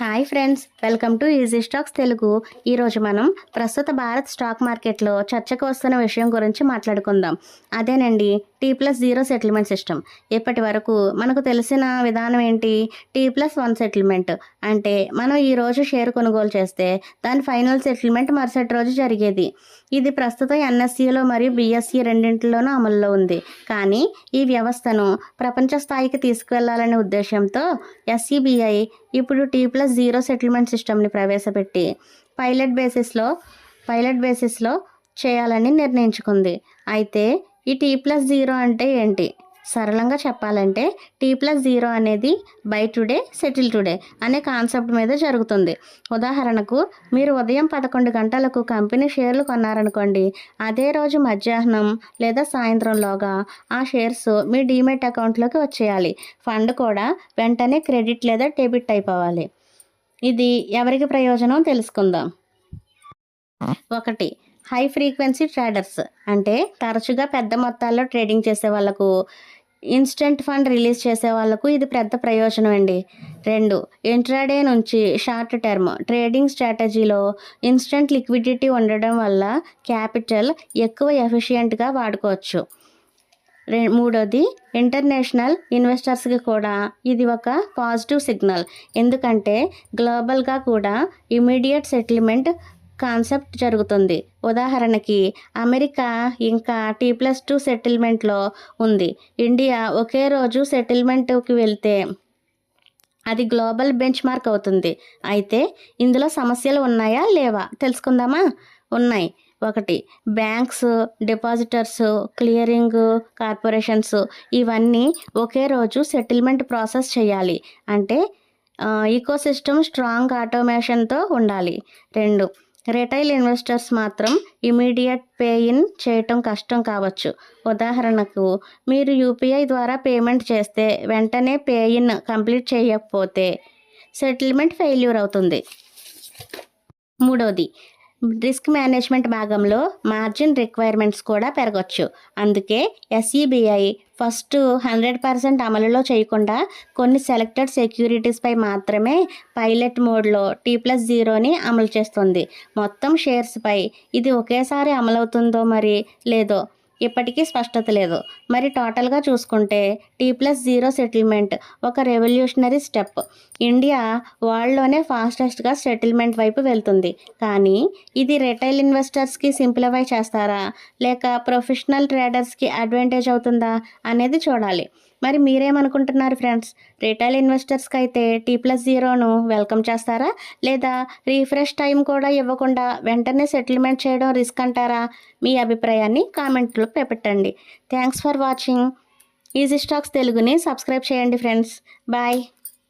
Hi friends welcome to easy stocks Telugu. ఈరోజు మనం ప్రస్తుత భారత్ స్టాక్ మార్కెట్లో చర్చకు వస్తున్న విషయం గురించి మాట్లాడుకుందాం. అదేనండి T plus zero settlement system ఇప్పటి వరకు మనకు తెలిసిన విధానం ఏంటి? టీ ప్లస్ వన్ సెటిల్మెంట్ అంటే మనం ఈరోజు షేర్ కొనుగోలు చేస్తే దాని ఫైనల్ సెటిల్మెంట్ మరుసటి రోజు జరిగేది. ఇది ప్రస్తుతం ఎన్ఎస్సిలో మరియు బిఎస్సి రెండింటిలోనూ అమల్లో ఉంది. కానీ ఈ వ్యవస్థను ప్రపంచ స్థాయికి తీసుకువెళ్ళాలనే ఉద్దేశంతో ఎస్సిబిఐ ఇప్పుడు టీ ప్లస్ జీరో సెటిల్మెంట్ సిస్టమ్ని ప్రవేశపెట్టి పైలట్ బేసిస్లో పైలట్ బేసిస్లో చేయాలని నిర్ణయించుకుంది. అయితే ఈ టీ ప్లస్ జీరో అంటే ఏంటి? సరళంగా చెప్పాలంటే టీ ప్లస్ జీరో అనేది బై టుడే సెటిల్ టుడే అనే కాన్సెప్ట్ మీద జరుగుతుంది. ఉదాహరణకు మీరు ఉదయం పదకొండు గంటలకు కంపెనీ షేర్లు కొన్నారనుకోండి అదే రోజు మధ్యాహ్నం లేదా సాయంత్రంలోగా ఆ షేర్స్ మీ డీమెట్ అకౌంట్లోకి వచ్చేయాలి. ఫండ్ కూడా వెంటనే క్రెడిట్ లేదా డెబిట్ అయిపోవాలి. ఇది ఎవరికి ప్రయోజనం తెలుసుకుందాం. ఒకటి హై ఫ్రీక్వెన్సీ ట్రేడర్స్ అంటే తరచుగా పెద్ద మొత్తాల్లో ట్రేడింగ్ చేసే వాళ్ళకు ఇన్స్టెంట్ ఫండ్ రిలీజ్ చేసే వాళ్ళకు ఇది పెద్ద ప్రయోజనం అండి. రెండు ఇంట్రాడే నుంచి షార్ట్ టర్మ్ ట్రేడింగ్ స్ట్రాటజీలో ఇన్స్టెంట్ లిక్విడిటీ ఉండడం వల్ల క్యాపిటల్ ఎక్కువ ఎఫిషియెంట్గా వాడుకోవచ్చు. మూడోది ఇంటర్నేషనల్ ఇన్వెస్టర్స్కి కూడా ఇది ఒక పాజిటివ్ సిగ్నల్ ఎందుకంటే గ్లోబల్గా కూడా ఇమీడియట్ సెటిల్మెంట్ కాన్సెప్ట్ జరుగుతుంది. ఉదాహరణకి అమెరికా ఇంకా టీ ప్లస్ టూ సెటిల్మెంట్లో ఉంది. ఇండియా ఒకే రోజు సెటిల్మెంట్కి వెళ్తే అది గ్లోబల్ బెంచ్ మార్క్ అవుతుంది. అయితే ఇందులో సమస్యలు ఉన్నాయా? లేవా? తెలుసుకుందామా? ఉన్నాయి. ఒకటి బ్యాంక్స్ డిపాజిటర్స్ క్లియరింగ్ కార్పొరేషన్స్ ఇవన్నీ ఒకే రోజు సెటిల్మెంట్ ప్రాసెస్ చేయాలి. అంటే ఈకోసిస్టమ్ స్ట్రాంగ్ ఆటోమేషన్తో ఉండాలి. రెండు రిటైల్ ఇన్వెస్టర్స్ మాత్రం ఇమీడియట్ పే ఇన్ చేయటం కష్టం కావచ్చు. ఉదాహరణకు మీరు యూపీఐ ద్వారా పేమెంట్ చేస్తే వెంటనే పే ఇన్ కంప్లీట్ చేయకపోతే సెటిల్మెంట్ ఫెయిల్యూర్ అవుతుంది. మూడోది రిస్క్ మేనేజ్మెంట్ భాగంలో మార్జిన్ రిక్వైర్మెంట్స్ కూడా పెరగచ్చు. అందుకే ఎస్ఈబిఐ ఫస్ట్ హండ్రెడ్ పర్సెంట్ అమలులో చేయకుండా కొన్ని సెలెక్టెడ్ సెక్యూరిటీస్పై మాత్రమే పైలట్ మోడ్లో టీ ప్లస్ జీరోని అమలు చేస్తుంది. మొత్తం షేర్స్పై ఇది ఒకేసారి అమలవుతుందో మరి లేదో ఇప్పటికీ స్పష్టత లేదు. మరి టోటల్గా చూసుకుంటే టీ ప్లస్ జీరో సెటిల్మెంట్ ఒక రెవల్యూషనరీ స్టెప్. ఇండియా వరల్డ్లోనే ఫాస్టెస్ట్గా సెటిల్మెంట్ వైపు వెళ్తుంది. కానీ ఇది రిటైల్ ఇన్వెస్టర్స్కి సింప్లిఫై చేస్తారా? లేక ప్రొఫెషనల్ ట్రేడర్స్కి అడ్వాంటేజ్ అవుతుందా అనేది చూడాలి. మరి మీరేమనుకుంటున్నారు ఫ్రెండ్స్? రిటైల్ ఇన్వెస్టర్స్కి అయితే టీ ప్లస్ జీరోను వెల్కమ్ చేస్తారా? లేదా రీఫ్రెష్ టైం కూడా ఇవ్వకుండా వెంటనే సెటిల్మెంట్ చేయడం రిస్క్ అంటారా? మీ అభిప్రాయాన్ని కామెంట్లో పెట్టండి. Thanks for watching easy stocks తెలుగుని సబ్స్క్రైబ్ చేయండి ఫ్రెండ్స్ బాయ్